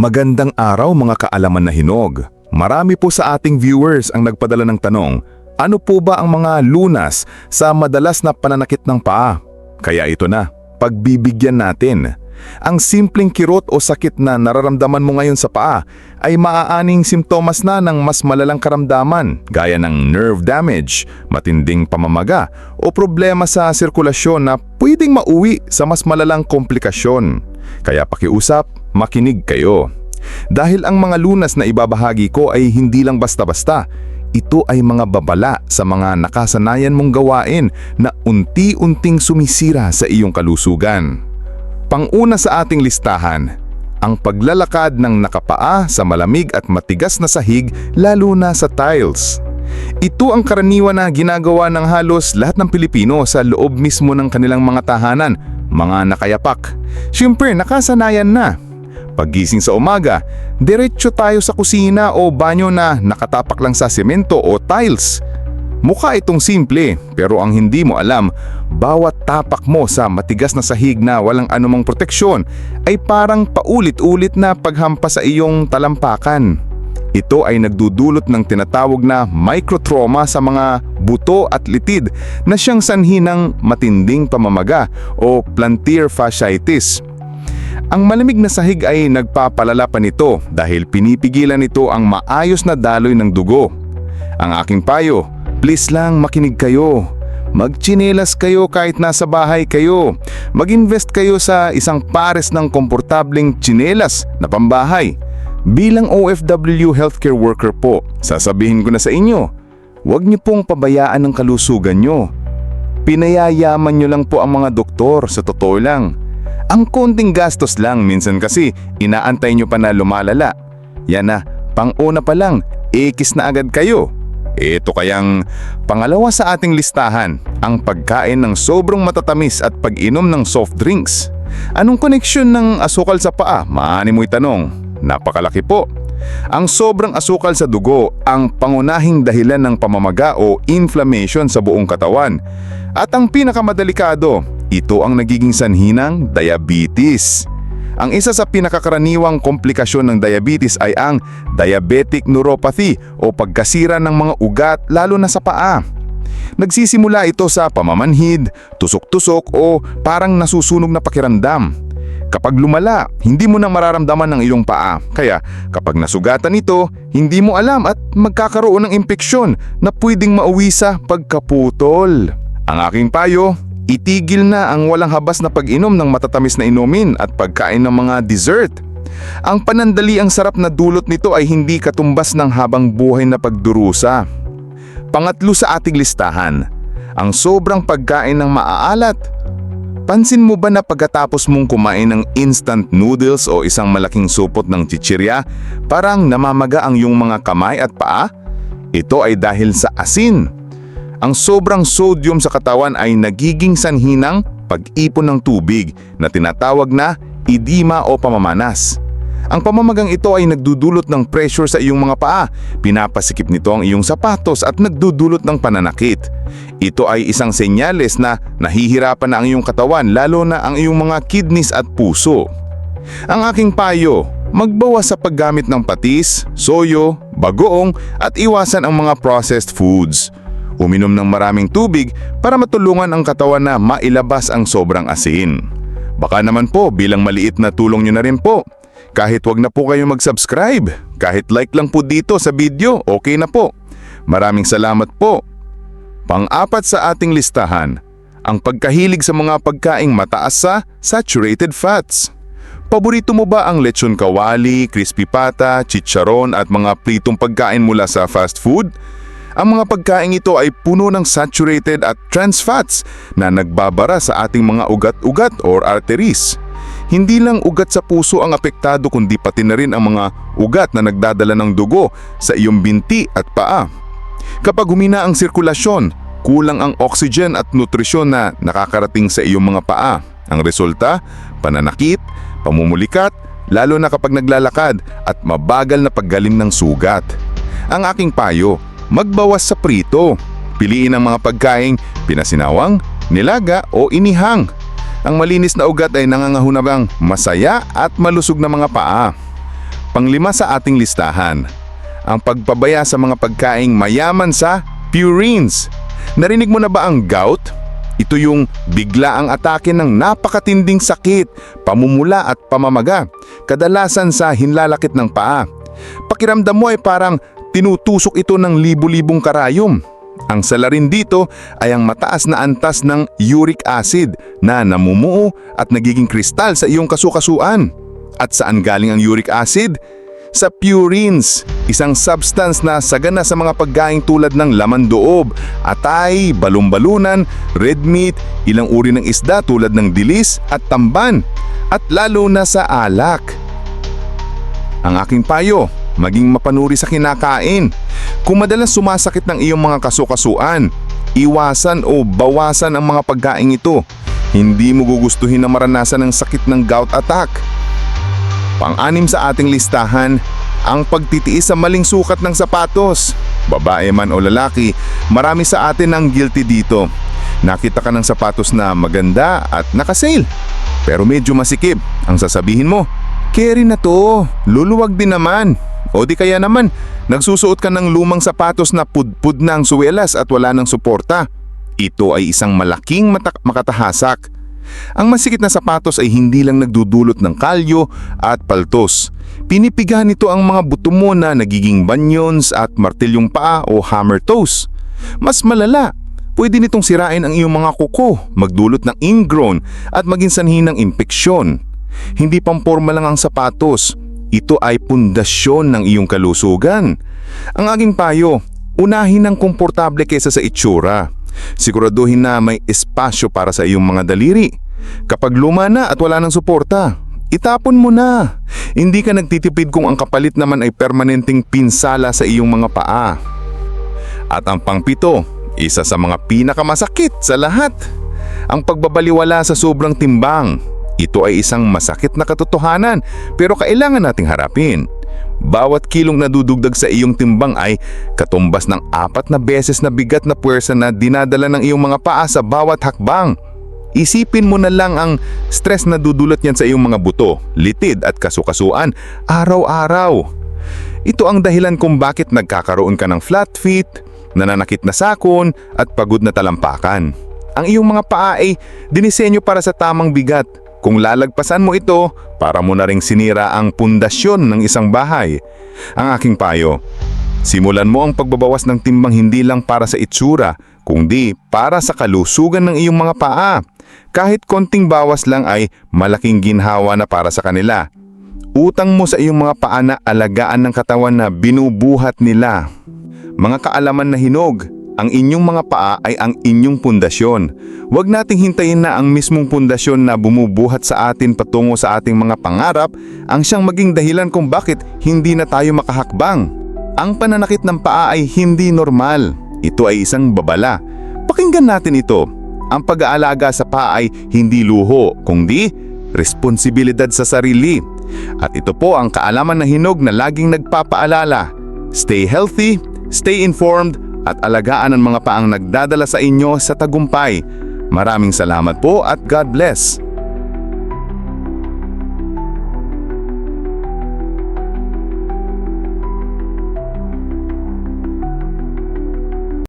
Magandang araw mga kaalaman na hinog. Marami po sa ating viewers ang nagpadala ng tanong, ano po ba ang mga lunas sa madalas na pananakit ng paa? Kaya ito na, pagbibigyan natin. Ang simpleng kirot o sakit na nararamdaman mo ngayon sa paa ay maaaning simptomas na ng mas malalang karamdaman gaya ng nerve damage, matinding pamamaga o problema sa sirkulasyon na pwedeng mauwi sa mas malalang komplikasyon. Kaya pakiusap, makinig kayo. Dahil ang mga lunas na ibabahagi ko ay hindi lang basta-basta, ito ay mga babala sa mga nakasanayan mong gawain na unti-unting sumisira sa iyong kalusugan. Panguna sa ating listahan, ang paglalakad ng nakapaa sa malamig at matigas na sahig lalo na sa tiles. Ito ang karaniwan na ginagawa ng halos lahat ng Pilipino sa loob mismo ng kanilang mga tahanan, mga nakayapak. Siyempre, nakasanayan na. Paggising sa umaga, diretso tayo sa kusina o banyo na nakatapak lang sa semento o tiles. Mukha itong simple pero ang hindi mo alam, bawat tapak mo sa matigas na sahig na walang anumang proteksyon ay parang paulit-ulit na paghampas sa iyong talampakan. Ito ay nagdudulot ng tinatawag na microtrauma sa mga buto at litid na siyang sanhi ng matinding pamamaga o plantar fasciitis. Ang malamig na sahig ay nagpapalala pa nito dahil pinipigilan nito ang maayos na daloy ng dugo. Ang aking payo, please lang makinig kayo. Magchinelas kayo kahit nasa bahay kayo. Mag-invest kayo sa isang pares ng komportableng chinelas na pambahay. Bilang OFW healthcare worker po, sasabihin ko na sa inyo, huwag niyo pong pabayaan ang kalusugan niyo. Pinayayaman niyo lang po ang mga doktor sa totoo lang. Ang konting gastos lang minsan kasi inaantay niyo pa na lumalala. Yan na, pang-una pa lang, ekis na agad kayo. Ito kayang pangalawa sa ating listahan, ang pagkain ng sobrang matatamis at pag-inom ng soft drinks. Anong koneksyon ng asukal sa paa? Maani mo'y tanong. Napakalaki po. Ang sobrang asukal sa dugo ang pangunahing dahilan ng pamamaga o inflammation sa buong katawan. At ang pinakamadalikado, ito ang nagiging sanhi ng diabetes. Ang isa sa pinakakaraniwang komplikasyon ng diabetes ay ang diabetic neuropathy o pagkasira ng mga ugat lalo na sa paa. Nagsisimula ito sa pamamanhid, tusok-tusok o parang nasusunog na pakiramdam. Kapag lumala, hindi mo na mararamdaman ng iyong paa. Kaya kapag nasugatan ito, hindi mo alam at magkakaroon ng impeksyon na pwedeng mauwi sa pagkaputol. Ang aking payo, Itigil na ang walang habas na pag-inom ng matatamis na inumin at pagkain ng mga dessert. Ang panandali ang sarap na dulot nito ay hindi katumbas ng habang buhay na pagdurusa. Pangatlo sa ating listahan, ang sobrang pagkain ng maaalat. Pansin mo ba na pagkatapos mong kumain ng instant noodles o isang malaking supot ng chichirya, parang namamaga ang iyong mga kamay at paa? Ito ay dahil sa asin ang sobrang sodium sa katawan ay nagiging sanhi ng pag-ipon ng tubig na tinatawag na edema o pamamanas. Ang pamamagang ito ay nagdudulot ng pressure sa iyong mga paa, pinapasikip nito ang iyong sapatos at nagdudulot ng pananakit. Ito ay isang senyales na nahihirapan na ang iyong katawan lalo na ang iyong mga kidneys at puso. Ang aking payo, magbawas sa paggamit ng patis, soyo, bagoong at iwasan ang mga processed foods. Uminom ng maraming tubig para matulungan ang katawan na mailabas ang sobrang asin. Baka naman po bilang maliit na tulong nyo na rin po. Kahit wag na po kayo mag-subscribe, kahit like lang po dito sa video, okay na po. Maraming salamat po. Pang-apat sa ating listahan, ang pagkahilig sa mga pagkaing mataas sa saturated fats. Paborito mo ba ang lechon kawali, crispy pata, chicharon at mga pritong pagkain mula sa fast food? Ang mga pagkain ito ay puno ng saturated at trans fats na nagbabara sa ating mga ugat-ugat or arteries. Hindi lang ugat sa puso ang apektado kundi pati na rin ang mga ugat na nagdadala ng dugo sa iyong binti at paa. Kapag humina ang sirkulasyon, kulang ang oxygen at nutrisyon na nakakarating sa iyong mga paa. Ang resulta, pananakit, pamumulikat, lalo na kapag naglalakad at mabagal na paggaling ng sugat. Ang aking payo, magbawas sa prito. Piliin ang mga pagkaing pinasinawang, nilaga o inihang. Ang malinis na ugat ay nangangahunabang masaya at malusog na mga paa. Panglima sa ating listahan, ang pagpabaya sa mga pagkaing mayaman sa purines. Narinig mo na ba ang gout? Ito yung bigla ang atake ng napakatinding sakit, pamumula at pamamaga, kadalasan sa hinlalakit ng paa. Pakiramdam mo ay parang tinutusok ito ng libu-libong karayom. Ang salarin dito ay ang mataas na antas ng uric acid na namumuo at nagiging kristal sa iyong kasukasuan. At saan galing ang uric acid? Sa purines, isang substance na sagana sa mga pagkain tulad ng laman doob, atay, balumbalunan, red meat, ilang uri ng isda tulad ng dilis at tamban, at lalo na sa alak. Ang aking payo, maging mapanuri sa kinakain. Kung madalas sumasakit ng iyong mga kasukasuan, iwasan o bawasan ang mga pagkain ito. Hindi mo gugustuhin na maranasan ng sakit ng gout attack. Pang-anim sa ating listahan, ang pagtitiis sa maling sukat ng sapatos. Babae man o lalaki, marami sa atin ang guilty dito. Nakita ka ng sapatos na maganda at nakasale. Pero medyo masikip, ang sasabihin mo, carry na to, luluwag din naman. O di kaya naman, nagsusuot ka ng lumang sapatos na pudpud na ang suwelas at wala ng suporta. Ito ay isang malaking mata- makatahasak. Ang masikip na sapatos ay hindi lang nagdudulot ng kalyo at paltos. Pinipiga nito ang mga buto mo na nagiging banyons at martilyong paa o hammer toes. Mas malala, pwede nitong sirain ang iyong mga kuko, magdulot ng ingrown at maging sanhi ng impeksyon. Hindi pamporma lang ang sapatos, ito ay pundasyon ng iyong kalusugan. Ang aking payo, unahin ang komportable kaysa sa itsura. Siguraduhin na may espasyo para sa iyong mga daliri. Kapag luma na at wala ng suporta, itapon mo na. Hindi ka nagtitipid kung ang kapalit naman ay permanenteng pinsala sa iyong mga paa. At ang pangpito, isa sa mga pinakamasakit sa lahat. Ang pagbabaliwala sa sobrang timbang. Ito ay isang masakit na katotohanan pero kailangan nating harapin. Bawat kilong nadudugdag sa iyong timbang ay katumbas ng apat na beses na bigat na puwersa na dinadala ng iyong mga paa sa bawat hakbang. Isipin mo na lang ang stress na dudulot niyan sa iyong mga buto, litid at kasukasuan araw-araw. Ito ang dahilan kung bakit nagkakaroon ka ng flat feet, nananakit na sakon at pagod na talampakan. Ang iyong mga paa ay dinisenyo para sa tamang bigat. Kung lalagpasan mo ito, para mo na ring sinira ang pundasyon ng isang bahay. Ang aking payo, simulan mo ang pagbabawas ng timbang hindi lang para sa itsura, kundi para sa kalusugan ng iyong mga paa. Kahit konting bawas lang ay malaking ginhawa na para sa kanila. Utang mo sa iyong mga paa na alagaan ng katawan na binubuhat nila. Mga kaalaman na hinog, ang inyong mga paa ay ang inyong pundasyon. Huwag nating hintayin na ang mismong pundasyon na bumubuhat sa atin patungo sa ating mga pangarap ang siyang maging dahilan kung bakit hindi na tayo makahakbang. Ang pananakit ng paa ay hindi normal. Ito ay isang babala. Pakinggan natin ito. Ang pag-aalaga sa paa ay hindi luho, kundi responsibilidad sa sarili. At ito po ang kaalaman na hinog na laging nagpapaalala. Stay healthy, stay informed, at alagaan ang mga paang nagdadala sa inyo sa tagumpay. Maraming salamat po at God bless.